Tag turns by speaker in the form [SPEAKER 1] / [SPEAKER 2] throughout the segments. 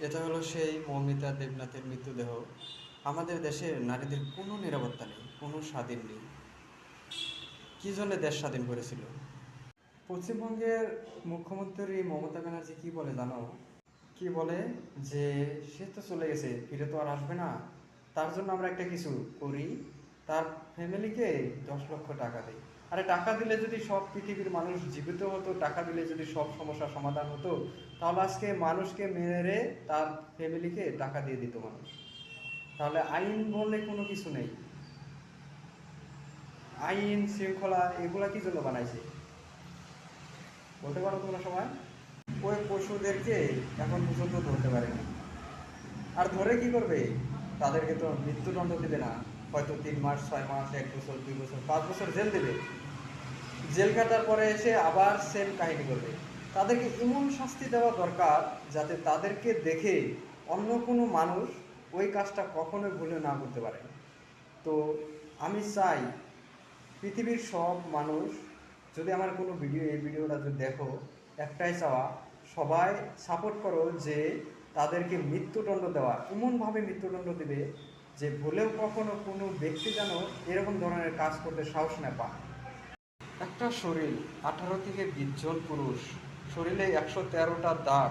[SPEAKER 1] এটা হলো সেই মৌমিতা দেবনাথের মৃতদেহ। আমাদের দেশের নারীদের কোনো নিরাপত্তা নেই কোনো স্বাধীন নেই। কী জন্য দেশ স্বাধীন করেছিল? পশ্চিমবঙ্গের মুখ্যমন্ত্রী মমতা ব্যানার্জি কি বলে জানো? কি বলে? যে সে তো চলে গেছে ফিরে তো আর আসবে না। তার জন্য আমরা একটা কিছু করি। তার ফ্যামিলিকে দশ লক্ষ টাকা দিই। আরে টাকা দিলে যদি সব পৃথিবীর মানুষ জীবিত হতো, টাকা দিলে যদি সব সমস্যার সমাধান হতো, তাহলে আজকে মানুষকে মেরে তার ফ্যামিলিকে টাকা দিয়ে দিত মানুষ। তাহলে আইন বলে কোনো কিছু নেই। আইন, শৃঙ্খলা, এগুলা কি জন্য বানাইছে? বলতে পারো তোমরা সময় ওই পশুদেরকে এখন পর্যন্ত ধরতে পারেনি। আর ধরে কি করবে? তাদেরকে তো মৃত্যুদণ্ড দেবে না। হয়তো তিন মাস, ছয় মাস, এক বছর, দুই বছর, পাঁচ বছর জেল দেবে। জেল কাটার পরে এসে আবার সেম কাহিনী করবে তাদেরকে এমন শাস্তি দেওয়া দরকার যাতে তাদেরকে দেখে অন্য কোনো মানুষ ওই কাজটা কখনোই ভুলে না করতে পারে। তো আমি চাই পৃথিবীর সব মানুষ যদি আমার কোনো ভিডিও, এই ভিডিওটা যদি দেখো, একটাই চাওয়া, সবাই সাপোর্ট করো যে তাদেরকে মৃত্যুদণ্ড দেওয়া। এমনভাবে মৃত্যুদণ্ড দেবে যে ভুলেও কখনো কোনো ব্যক্তি যেন এরকম ধরনের কাজ করতে সাহস না পায়। একটা শরীর আঠারো থেকে বিশ জন পুরুষ, শরীরে একশো তেরোটা দাগ।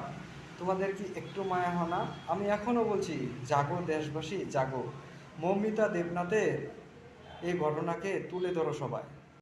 [SPEAKER 1] তোমাদের কি একটু মায়া হনা আমি এখনও বলছি, জাগো দেশবাসী, জাগো। মৌমিতা দেবনাথের এই ঘটনাকে তুলে ধরো সবাই।